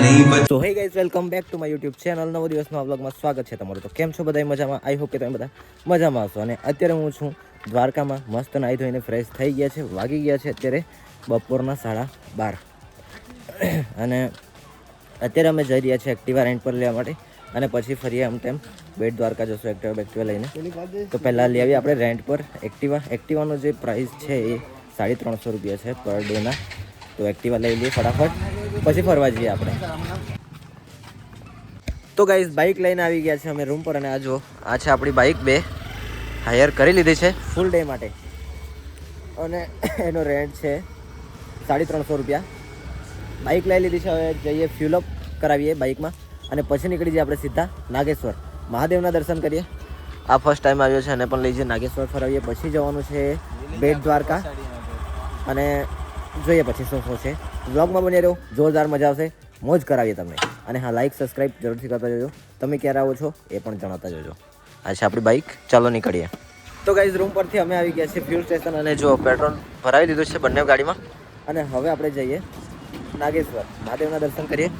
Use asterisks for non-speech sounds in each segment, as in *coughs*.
તો hey guys welcome back to my YouTube channel નવો દિવસના વ્લોગમાં સ્વાગત છે તમારું. તો કેમ છો બધા મજામાં? આઈ હોપ કે તમે બધા મજામાં હશો. અને અત્યારે હું છું દ્વારકામાં. મસ્ત નાહી ધોઈને ફ્રેશ થઈ ગયા છે, વાગી ગયા છે અત્યારે બપોરના સાડા બાર. અને અત્યારે અમે જઈ રહ્યા છીએ એક્ટિવા રેન્ટ પર લેવા માટે. અને પછી ફરીએ આમ તેમ બેટ દ્વારકા જશું એક્ટિવા બેક્ટિવા લઈને. તો પહેલાં લઈ આવીએ આપણે રેન્ટ પર એક્ટિવા એક્ટિવાનો જે પ્રાઇસ છે એ સાડી ત્રણસો રૂપિયા છે પર ડેના તો એક્ટિવા લઈ લઈએ ફટાફટ. પછી ફરવા જઈએ આપણે. તો ગાઈઝ બાઇક લઈને આવી ગયા છે અમે રૂમ પર અને આ જો આ છે આપણી બાઇક બે. હાયર કરી લીધી છે. ફૂલ ડે માટે. અને એનો રેન્ટ છે સાડી ત્રણસો રૂપિયા. બાઇક લઈ લીધી છે, હવે જઈએ ફ્યુલઅપ કરાવીએ બાઇકમાં અને પછી નીકળી જઈએ આપણે સીધા નાગેશ્વર. મહાદેવના દર્શન કરીએ. આ ફર્સ્ટ ટાઈમ આવ્યો છે અને પણ લઈ જઈએ નાગેશ્વર ફરાવીએ. પછી જવાનું છે બેટ દ્વારકા. અને જોઈએ પછી શું શું છે. બ્લોગમાં બની રહ્યો જોરદાર મજા આવશે, મોજ કરાવીએ તમને. અને હા લાઈક સબસ્ક્રાઈબ જરૂરથી કરતા જજો. તમે ક્યારે આવો છો એ પણ જણાવતા જજો. આ આપણી બાઇક ચાલો નીકળીએ. તો ગાઈઝ રૂમ પરથી અમે આવી ગયા છીએ ફ્યુલ સ્ટેશન અને જો પેટ્રોલ ભરાવી દીધું છે બંને ગાડીમાં. અને હવે આપણે જઈએ નાગેશ્વર. મહાદેવના દર્શન કરીએ.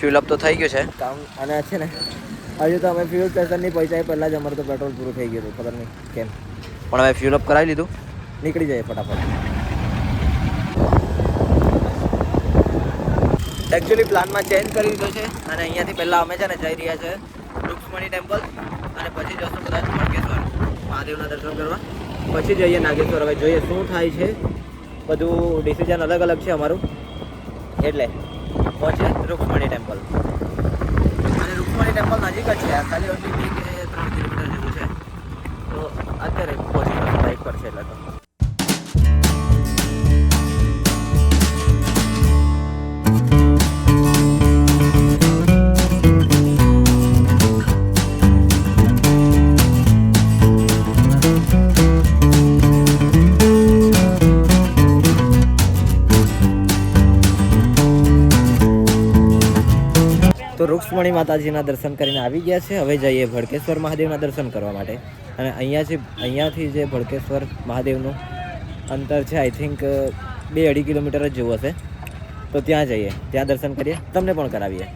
ફ્યુલ અપ તો થઈ ગયું છે. કામ અને છે ને, હજુ તો અમે ફ્યુલ સ્ટેશનની નહીં પહેલાં જ અમારું તો પેટ્રોલ પૂરું થઈ ગયું હતું, ખબર નહીં, કેમ. પણ હવે ફ્યુલ અપ કરાવી લીધું. નીકળી જઈએ ફટાફટ. એકચ્યુઅલી પ્લાનમાં ચેન્જ કરી દીધો છે. અને અહીંયાથી પહેલાં અમે છે ને જઈ રહ્યા છે રૂક્ષ્મણી ટેમ્પલ અને પછી જશું કદાચ મણકેશ્વર મહાદેવના દર્શન કરવા. પછી જઈએ નાગેશ્વર. હવે જોઈએ શું થાય છે. બધું ડિસિઝન અલગ અલગ છે અમારું. એટલે, પહોંચે રૂક્ષ્મણી ટેમ્પલ અને રૂક્ષ્મણી ટેમ્પલ નજીક જ છે. ખાલી ઓછી બે કે ત્રણ કિલોમીટર જેવું છે. તો અત્યારે પહોંચી જશું બાઇક પર છે એટલે તો. રૂક્ષ્મણી માતાજીના દર્શન કરીને આવી ગયા છે. હવે જઈએ ભડકેશ્વર મહાદેવના દર્શન કરવા માટે. અને અહીંયાથી અહીંયાથી જે ભડકેશ્વર મહાદેવનું અંતર છે આઈ થિંક બે અઢી કિલોમીટર જ જેવું હશે. તો ત્યાં જઈએ. ત્યાં દર્શન કરીએ. તમને પણ કરાવીએ.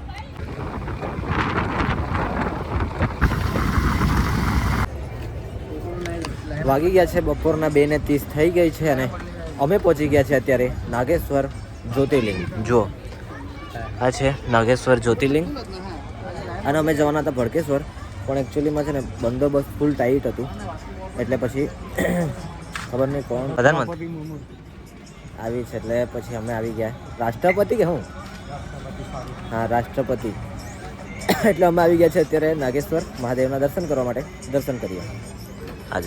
વાગી ગયા છે બપોરના બે ને ત્રીસ થઈ ગઈ છે અને અમે પહોંચી ગયા છે અત્યારે નાગેશ્વર જ્યોતિર્લિંગ. જો આ છે નાગેશ્વર જ્યોતિર્લિંગ. અને અમે જવાના હતા ભડકેશ્વર પણ એકચ્યુઅલીમાં છે ને બંદોબસ્ત ફૂલ ટાઈટ હતું. એટલે પછી *clears throat* ખબર નહીં કોણ. પ્રધાનમંત્રી. આવી છે એટલે પછી અમે આવી ગયા. રાષ્ટ્રપતિ કે હું? હા રાષ્ટ્રપતિ. *clears throat* એટલે અમે આવી ગયા છે અત્યારે નાગેશ્વર મહાદેવના દર્શન કરવા માટે. દર્શન કરીએ. આ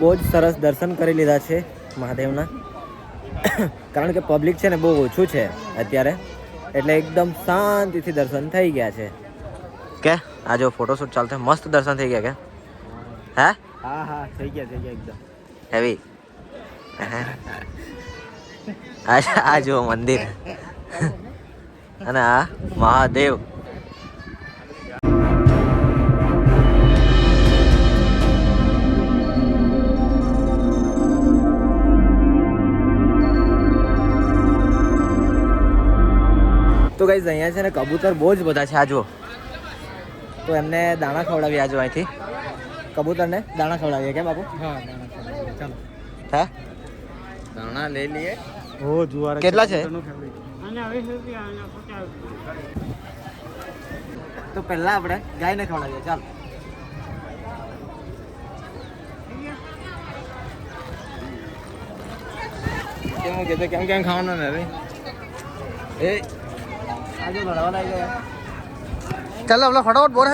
બહુ જ સરસ દર્શન કરી લીધા છે મહાદેવના. કારણ કે પબ્લિક છે ને બહુ ઓછું છે અત્યારે. એટલે એકદમ શાંતિથી દર્શન થઈ ગયા છે. કે? આ જો ફોટોશૂટ ચાલતો મસ્ત દર્શન થઈ ગયા કે? હે? હા હા થઈ ગયા થઈ ગયા એકદમ. હેવી *laughs* આ આ જો મંદિર. અને આ મહાદેવ. ગાઈઝ અહીંયા છે ને કબૂતર બહુ જ બધા છે આ જુઓ. તો એમને દાણા ખવડાવીએ આ જો અહીંથી. કબૂતરને દાણા ખવડાવીએ કે બાપુ? હા ચાલો. હે? દાણા લઈ લઈએ. ઓ જુવાર કેટલા છે? તો પહેલા આપણે ગાયને ખવડાવીએ ચાલ. કેમ કેમ કેમ ખાવાનું ને રે એ આજે લડવા લાગી ગયા ચાલો આપણે ફટાફટ બોર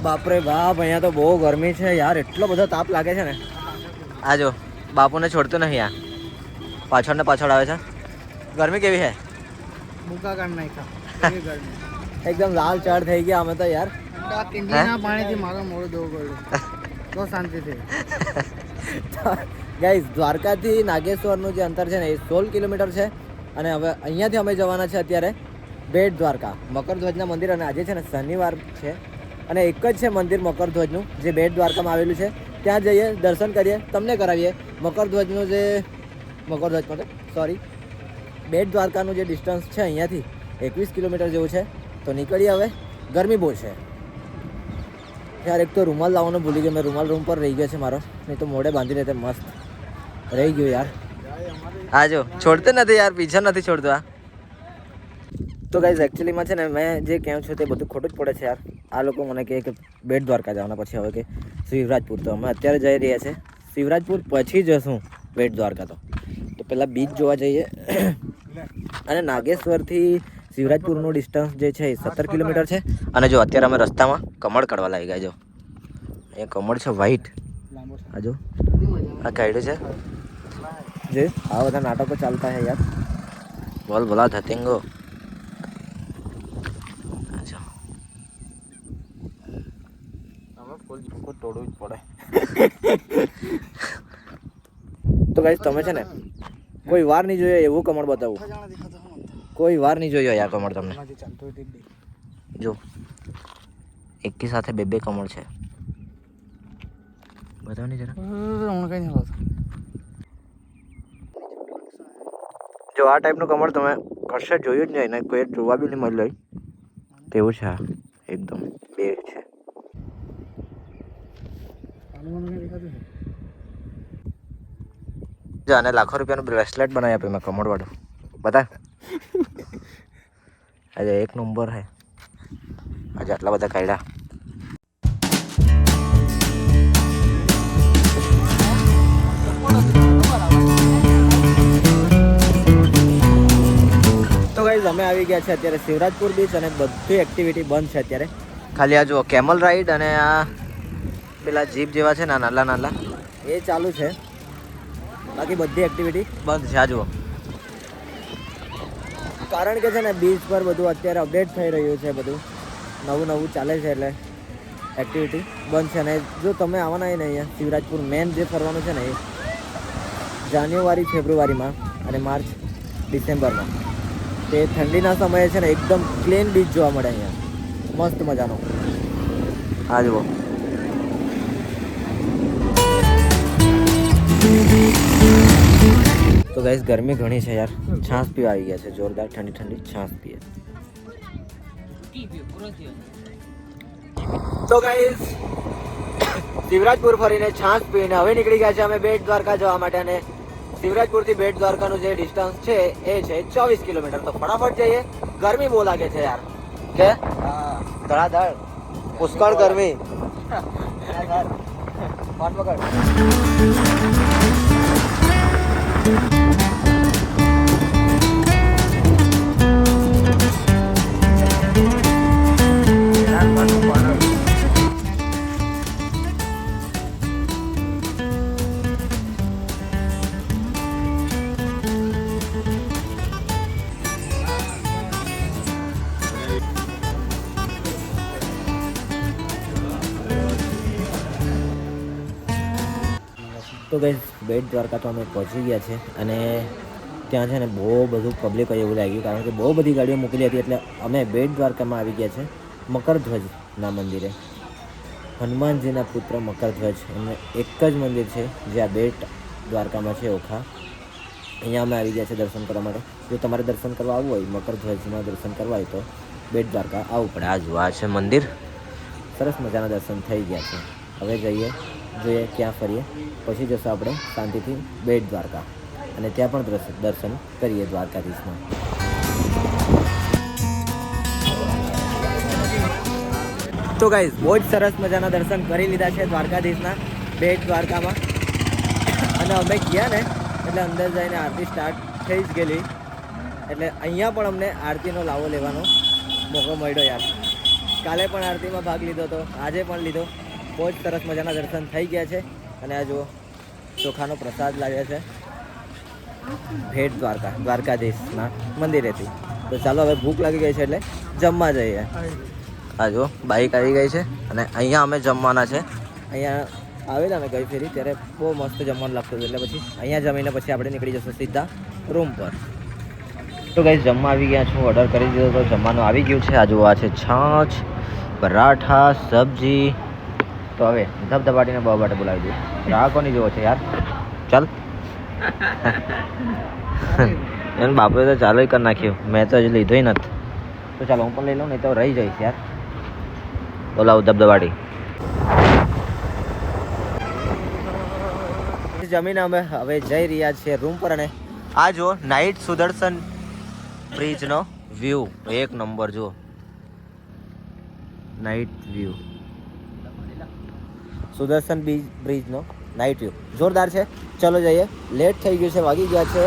બાપરે બાપ અહીંયા તો બહુ ગરમી છે યાર એટલો બધો તાપ લાગે છે ને આ જો બાપુને છોડતું નહીં આ પાછળ ને પાછળ આવે છે ગરમી કેવી છે ભૂકા કાઢ નાખ્યા એકદમ લાલ ચાર થઈ ગયા અમે તો યાર પાણીથી મારો મોડું ધોવું પડ્યું તો શાંતિ થઈ ગાઈઝ દ્વારકાથી નાગેશ્વરનું જે અંતર છે ને, એ સોળ કિલોમીટર છે. અને હવે અહીંયાથી અમે જવાના છે અત્યારે બેટ દ્વારકા મકરધ્વજના મંદિર. અને આજે છે ને શનિવાર છે. અને એક જ છે મંદિર મકરધ્વજનું જે બેટ દ્વારકામાં આવેલું છે. ત્યાં જઈએ, દર્શન કરીએ, તમને કરાવીએ. મકરધ્વજનું જે મકરધ્વજ મતલબ સોરી બેટ દ્વારકાનું જે ડિસ્ટન્સ છે અહીંયાથી એકવીસ કિલોમીટર જેવું છે. તો નીકળીએ હવે. ગરમી બહુ છે. યાર, એક તો રૂમાલ લાવવાનું ભૂલી ગયો. મેં રૂમાલ રૂમ પર રહી ગયો છે મારો. નહીં તો મોઢે બાંધી લેતે મસ્ત રહી ગયું યાર. હા જો. છોડતો નથી યાર. પીછા નથી છોડતો આ. તો ગાઈઝ એકચ્યુઅલીમાં છે ને મેં જે કહું છું તે બધું ખોટું જ પડે છે યાર. આ લોકો મને કહે કે બેટ દ્વારકા જવાના પછી હવે કે શિવરાજપુર. તો અમે અત્યારે જઈ રહ્યા છે. શિવરાજપુર પછી જશું બેટ દ્વારકા તો. તો પહેલાં બીચ જોવા જઈએ. અને નાગેશ્વરથી શિવરાજપુરનું ડિસ્ટન્સ જે છે એ સત્તર કિલોમીટર છે. અને જો અત્યારે અમે રસ્તામાં કમળ કાઢવા લાગી ગયા જો. એ કમળ છે વ્હાઈટ આ જો. આ કાઢ્યું છે. જે આ બધા નાટકો ચાલતા છે યાર બોલ બોલા ધતિંગો અચ્છા હવે ફૂલ ઝૂકો તોડવું જ પડે તો ગાઈસ તમે છે ને કોઈ વાર નહીં જોયો એવું કમળ બતાવું ખજાણા દેખાતો મને કોઈ વાર નહીં જોયો યાર કમળ તમને એમાંથી ચાલતો હોય તે જ દેખ. જો એકી સાથે બે બે કમળ છે બતાવો નહીં જરા હમણાં કઈ નહીં જો આ ટાઈપનું કમળ તમે કશે જોયું જ નહીં ને કોઈ જોવા બી નહીં મળી તેવું છે એકદમ બે છે. જો આને લાખો રૂપિયાનું બ્રેસલેટ બનાવી આપ્યું મેં કમળવાળું. બતા. આજે એક નંબર હે. આજે આટલા બધા કાઢ્યા. અમે આવી ગયા છે અત્યારે શિવરાજપુર બીચ અને બધી એક્ટિવિટી બંધ છે અત્યારે. ખાલી આ જુઓ કેમલ રાઈડ અને આ પેલા જીપ જેવા છે ને નાના નાના એ ચાલુ છે. બાકી બધી એક્ટિવિટી બંધ છે આ જુઓ. કારણ કે છે ને બીચ પર બધું અત્યારે અપડેટ થઈ રહ્યું છે બધું. નવું નવું ચાલે છે એટલે એક્ટિવિટી બંધ છે અને જો તમે આવવાના હોય ને અહીંયા શિવરાજપુર મેન જે ફરવાનું છે ને એ જાન્યુઆરી ફેબ્રુઆરીમાં અને માર્ચ ડિસેમ્બરમાં. તે ઠંડીના સમયે છે ને એકદમ ક્લીન બીચ જોવા મળે અહીંયા. મસ્ત મજાનો. આ જુઓ. તો ગાઈસ ગરમી ઘણી છે યાર. છાસ પીવા આવી ગયા છે. જોરદાર ઠંડી ઠંડી. છાસ પીએ. તો ગાઈસ *coughs* શિવરાજપુર ફરીને છાસ પીને હવે નીકળી ગયા છે. અમે બેટ દ્વારકા જવા માટે અને શિવરાજપુરથી બેટ દ્વારકાનું જે ડિસ્ટન્સ છે એ છે ચોવીસ કિલોમીટર. તો ફટાફટ જઈએ. ગરમી બહુ લાગે છે યાર. કે? ધડાધડ. પુષ્કળ ગરમી. પકડ. તો ગઈ બેટ દ્વારકા તો અમે પહોંચી ગયા છે અને ત્યાં છે ને બહુ બધું પબ્લિક એવું લાગ્યું કારણ કે બહુ બધી ગાડીઓ મૂકેલી હતી એટલે અમે બેટ દ્વારકામાં આવી ગયા છે મકરધ્વજના મંદિરે. હનુમાનજીના પુત્ર મકરધ્વજ. એમને એક જ મંદિર છે, જે આ બેટ દ્વારકામાં છે, ઓખા. અહીંયા અમે આવી ગયા છે દર્શન કરવા માટે. જો તમારે દર્શન કરવા આવવું હોય, મકરધ્વજના દર્શન કરવા હોય તો બેટ દ્વારકા આવવું પડે. આ જોવા છે મંદિર. સરસ મજાના દર્શન થઈ ગયા છે. હવે જઈએ જોઈએ ક્યાં ફરીએ. પછી જશું આપણે શાંતિથી બેટ દ્વારકા. અને ત્યાં પણ દર્શન કરીએ દ્વારકાધીશના. તો ગાઈઝ બહુ જ સરસ મજાના દર્શન કરી લીધા છે દ્વારકાધીશના બેટ દ્વારકામાં. અને અમે ગયા ને, એટલે અંદર જઈને આરતી સ્ટાર્ટ થઈ જ ગયેલી. એટલે અહીંયા પણ અમને આરતીનો લાવો લેવાનો મોકો મળ્યો યાર. કાલે પણ આરતીમાં ભાગ લીધો હતો આજે પણ લીધો. બહુ જ સરસ મજાના દર્શન થઈ ગયા છે. અને આ જુઓ, ચોખાનો પ્રસાદ લાવ્યા છે. ભેટ દ્વારકા, દ્વારકાધીશના મંદિરેથી. તો ચાલો હવે ભૂખ લાગી ગઈ છે એટલે જમવા જઈએ. આ જો બાઈક આવી ગઈ છે અને અહીંયા અમે જમવાના છે. અહીંયા આવેલા અમે ગઈ ફેરી, ત્યારે બહુ મસ્ત જમવાનું લાગતું હતું. એટલે પછી અહીંયા જમીને પછી આપણે નીકળી જશું સીધા રૂમ પર. તો ગઈ જમવા આવી ગયા છું. ઓર્ડર કરી દીધો તો જમવાનું આવી ગયું છે. આ જો આ છે છાછ પરાઠા, સબ્જી તો હવે ધબધબાટીને બહુ બાટે બોલાવી દઉં કોની જેવો છે યાર. ચાલ. *laughs* એને બાપુએ તો ચાલુ કરી નાખ્યું. મેં તો હજી લીધો નથી. તો ચાલો હું પણ લઈ લઉં નહીં તો રહી જઈશ યાર. બોલાવું ધબધબાટી. જમીને અમે હવે જઈ રહ્યા છીએ રૂમ પર અને આ જો નાઇટ સુદર્શન બ્રિજનો વ્યૂ એક નંબર જુઓ. નાઇટ વ્યૂ સુદર્શન બીચ બ્રિજનો નાઇટ વ્યૂ જોરદાર છે. ચલો જઈએ. લેટ થઈ ગયું છે વાગી ગયા છે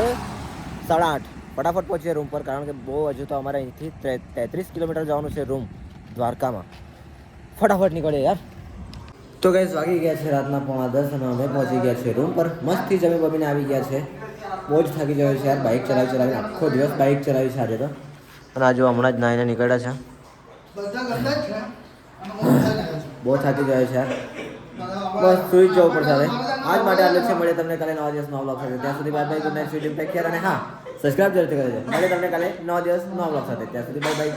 સાડા આઠ. ફટાફટ પહોંચીએ રૂમ પર કારણ કે બહુ હજુ તો અમારે અહીંથી તેત્રીસ કિલોમીટર જવાનું છે રૂમ દ્વારકામાં. ફટાફટ નીકળે યાર. તો ગઈસ વાગી ગયા છે રાતના પોણા દસ અને અમે પહોંચી ગયા છે રૂમ પર. મસ્તથી જમી બમીને આવી ગયા છે. બહુ જ થાકી ગયો છે યાર બાઇક ચલાવી ચલાવીને આખો દિવસ બાઇક ચલાવી છે આજે તો. અને આજુ હમણાં જ નાઈને નીકળ્યા છે. બહુ થાકી ગયો છે યાર. બસ સુઈ જવું પડશે હવે. આજ માટે આટલું છે મળે તમને કાલે નવા દિવસ નવા બ્લોગ સાથે. ત્યાં સુધી bye bye good night sweet take care અને હા સબસ્ક્રાઇબ જરૂરથી કરજો. મળે તમને કાલે નવા દિવસ નવા બ્લોગ સાથે. ત્યાં સુધી બાય બાય